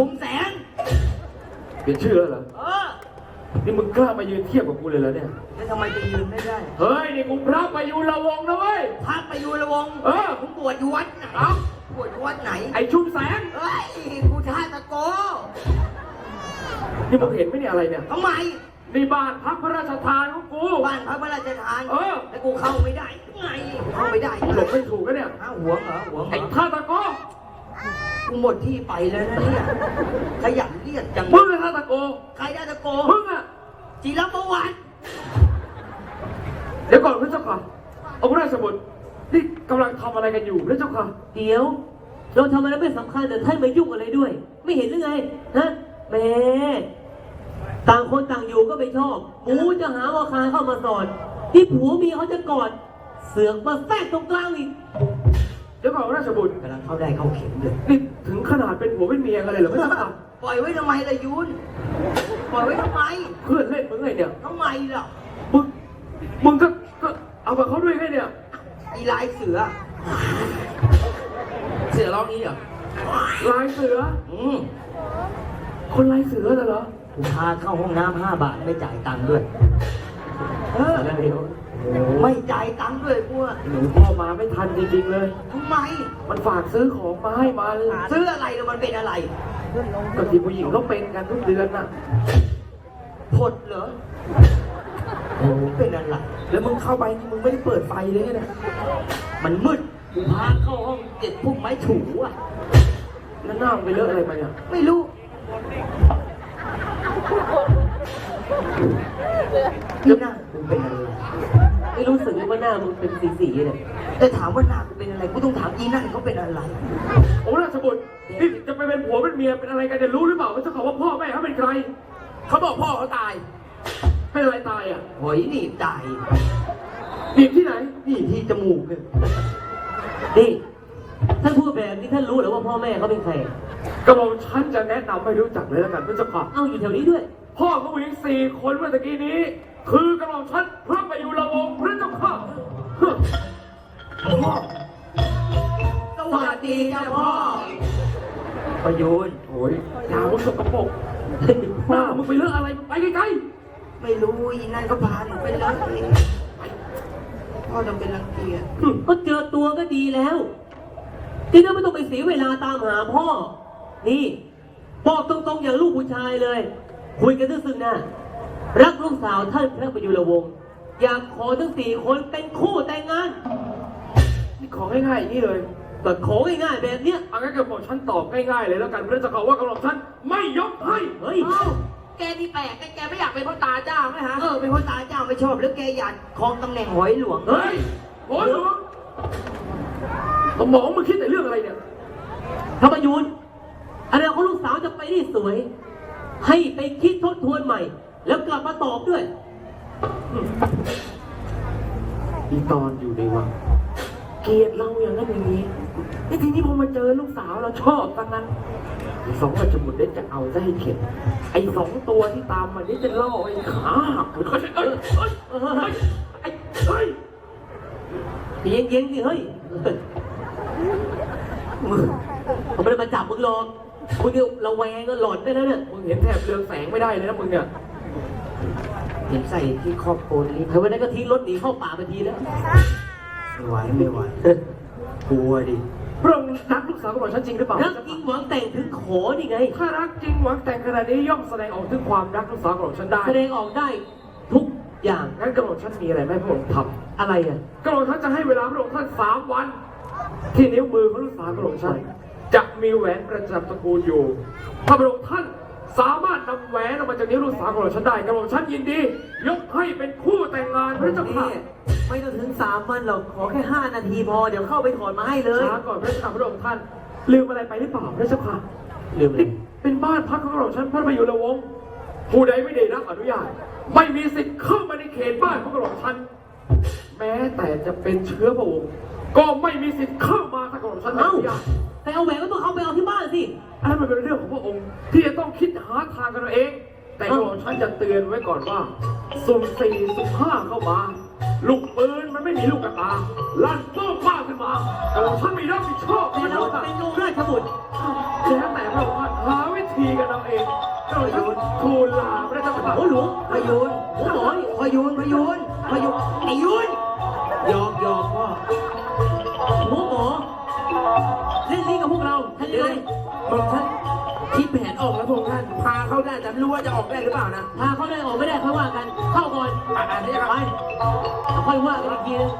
ชุมแสง เปลี่ยนชื่อแล้วเหรอ เออ นี่มึงกล้ามายืนเทียบกับกูเลยเหรอเนี่ย แล้วทำไมจะยืนไม่ได้เฮ้ย นี่กูพระประยูรวงศ์นะเว้ยพักไปอยู่ระวงเออ ผมบวชอยู่วัดไหนเอ้า บวชอยู่วัดไหน ไอชุมแสงเอ้ย กูชาตะโกนี่มึงเห็นไหมเนี่ยอะไรเนี่ย ทำไม นี่บ้านพักพระราชทานของกู บ้านพระพระราชทานเออ แล้วกูเข้าไม่ได้ไง เข้าไม่ได้หลบไม่ถูกนะเนี่ยอ้าวหัวเหรอหัวเหรไอ้อท่าตะโก กูหมดที่ไปเลยนะเนี่ยขยันเรียกจังมึงอะท่าตะโกใครได้ตะโกมึงอะจิรประวัติเดี๋ยวก่อนพระเจ้าค่ะองค์ราชบุตรนี่กำลังทำอะไรกันอยู่พระเจ้าค่ะเดี๋ยว เราทำอะไรไม่สำคัญแต่ท่านมายุ่งอะไรด้วย ไม่เห็นหรือไงฮะแหม่ต่างคนต่างอยู่ก็ไม่ชอบหมูจะหาว่าคาเข้ามาสอนที่ผัวเมียเขาจะกอด เสือกมาแทรกตรงกลางอีก เดี๋ยวก่อนองค์ราชบุตรกำลังเข้าได้เข้าเข็มเลยนี่ถึงขนาดเป็นผัวเป็นเมียกันเลยเหรอพระเจ้าค่ะปล่อยไว้ทำไมล่ะยุนปล่อยไว้ทำไมเพื่อนเล่นมึงไงเนี่ยทำไมล่ะมึงมึงก็ก็เอากับเขาด้วยไงเนี่ยไอ้ลายเสือ เสือร้องนี้เหรอลายเสืออืมคนลายเสือน่ะเหรอกูพาเข้าห้องน้ำห้าบาทไม่จ่ายตังค์ด้วยเออแล้วเดี๋ยว ไม่จ่ายตังค์ด้วยกูอะหนูพ่อมาไม่ทันจริงๆเลย ทำไม มันฝากซื้อของมาให้มาเลยซื้ออะไรแล้วมันเป็นอะไร ก็ที่ผู้หญิงเขาเป็นกันทุกเดือนน่ะ ผดเหรอโอ้เป็นอะไร แล้วมึงเข้าไปนี่มึงไม่ได้เปิดไฟเลยไงเนี่ยมันมืดกูพาเข้าห้องเก็บพวกไม้ถูอะแล้วหน้ามึงไปเลอะอะไรมาเนี่ยไม่รู้ นี่หน้ากูเป็นอะไร ไม่รู้สึกเลยว่าหน้ามึงเป็นสีๆเนี่ยแต่ถามว่าหน้ากูเป็นอะไรกูต้องถามอีนั่นเขาเป็นอะไร โอ้ราชบุตรนี่จะไปเป็นผัวเป็นเมียเป็นอะไรกันจะรู้หรือเปล่าว่าเจ้าของว่าพ่อแม่เขาเป็นใคร เขาบอกพ่อเขาตาย เป็นอะไรตายอะหอยหนีบตายหนีบที่ไหนนี่ที่จมูกเนี่ยนี่ท่านพูดแบบนี้ท่านรู้เหรือว่าพ่อแม่เขาเป็นใครกระบอกฉันจะแนะนำให้รู้จักเลยแล้วกันพระเจ้าค่ะ เอ้าอยู่แถวนี้ด้วย พ่อของผู้หญิงสี่คนเมื่อตะกี้นี้ คือกระบอกฉันพระประยุรวงศ์พระเจ้าค่ะเฮ้อสวัสดีจ้าพ่อ ประยูนโอ้ยดาวสกปรกหน้ามึงไปเลอะอะไรไปไกลไม่รู้อีนั่นก็พาหนูไปเลยพ่อจะเป็นรังเกียจก็เจอตัวก็ดีแล้วที่นั่นไม่ต้องไปเสียเวลาตามหาพ่อ นี่บอกตรงๆอย่างลูกผู้ชายเลย คุยกันซึ้งๆนะ รักลูกสาวท่านพระประยุรวงศ์อยากขอทั้งสี่คนเป็นคู่แต่งงานๆนี่ของง่ายๆอย่างนี้เลยก็ของ่ายๆแบบเนี้ยเอางั้นกระบอกฉันตอบง่ายๆเลยแล้วกันพระเจ้าค่ะว่ากระบอกฉันไม่ยกให้เฮ้ย เอ้าแกนี่แปลกแกแกไม่อยากเป็นพ่อตาเจ้าไหมฮะ เออเป็นพ่อตาเจ้าไม่ชอบแล้วแกอยากครองตำแหน่งหอยหลวงเฮ้ยโอ้ยหลวงสมองมึงคิดแต่เรื่องอะไรเนี่ย พระประยุนอนาคตลูกสาวจะไปได้สวย ให้ไปคิดทบทวนใหม่ แล้วกลับมาตอบด้วย อีตอนอยู่ในวัง เกลียดเราอย่างนั้นอย่างนี้ไอ้ทีนี้พอมาเจอลูกสาวเราชอบตั้งนั้นไอ้สองราชบุตรได้จะเอาซะให้เข็ด ไอ้สองตัวที่ตามมันนี่จะล่อไอ้ขาหักเฮ้ยเฮ้ยเฮ้ยเฮ้ยไอ้เฮ้ยเย็นๆสิเฮ้ยผมไม่ได้มาจับมึงหรอกมึงเนี่ยระแวงก็หลอนได้แล้วเนี่ย มึงเห็นแถบเรืองแสงไม่ได้เลยนะมึงเนี่ย เห็นใส่ที่ครอบโกนลิ้นไอ้วันนั้นก็ทิ้งรถหนีเข้าป่าไปทีแล้วไม่ไหวไม่ไหวกลัวดิพระองค์รักลูกสาวของฉันจริงหรือเปล่ารักจริงหวังแต่งถึงขอนี่ไง ถ้ารักจริงหวังแต่งขนาดนี้ย่อมแสดงออกถึงความรักลูกสาวของฉันได้ แสดงออกได้ทุกอย่างงั้นกระบอกฉันมีอะไรไหมพระองค์ทอะไรอะำกระบอกฉันจะให้เวลาพระองค์ท่านสามวัน ที่นิ้วมือของลูกสาวกระบอกฉันจะมีแหวนประจำตระกูลอยู่ ถ้าพระองค์ท่าน สามารถนำแหวนออกมาจากนิ้วลูกสาวกระบอกฉันได้กระบอกฉันยินดี ยกให้เป็นคู่แต่งงานพระเจ้าค่ะไม่ต้องถึงสามวันหรอกขอแค่ห้านาทีพอเดี๋ยวเข้าไปถอดมาให้เลยช้าก่อนพระเจ้าค่ะพระองค์ท่านลืมอะไรไปหรือเปล่าพระเจ้าค่ะลืมเลยนี่เป็นบ้านพักของเราฉันพระประยุรวงศ์ผู้ใดไม่ได้รับอนุญาต ไม่มีสิทธิ์เข้ามาในเขตบ้านของเราฉันแม้แต่จะเป็นเชื้อพระวงศ์ก็ไม่มีสิทธิ์เข้ามาถ้าของฉันไม่เอ้าอนุญาต ไปเอาแหวนก็ต้องเอาไปเอาที่บ้านสิอันนั้นมันเป็นเรื่องของพระองค์ ที่จะต้องคิดหาทางกันเอง แต่หลวงฉันจะเตือนไว้ก่อนว่าสุ่มสี่สุ่มห้าเข้ามา ลูกปืนมันไม่มีลูกกระตา ลั่นโป้งป้าขึ้นมาแต่ว่าฉันมีรับผิดชอบในเอาเป็นลูกราชบุตรแล้วแต่เราหาวิธีกันเอาเองเราจะทูลลาพระเจ้าค่ะโอ้หลวงพยุนโอ้หมอยพยุนพยุนพยูนไยุนยอมยอมพ่อ เล่นลิ้นกับพวกเราท่านเดี๋ยัยวงไงๆบอกท่านคิดแผนออกแล้วพวกท่าน พาเข้าได้แต่ไม่รู้ว่าจะออกได้หรือเปล่านะพาเขาได้ออกไม่ได้ค่อยว่ากัน เข้าก่อนอ่านได้ครับไปแล้วค่อยว่ากันอีกทีนึง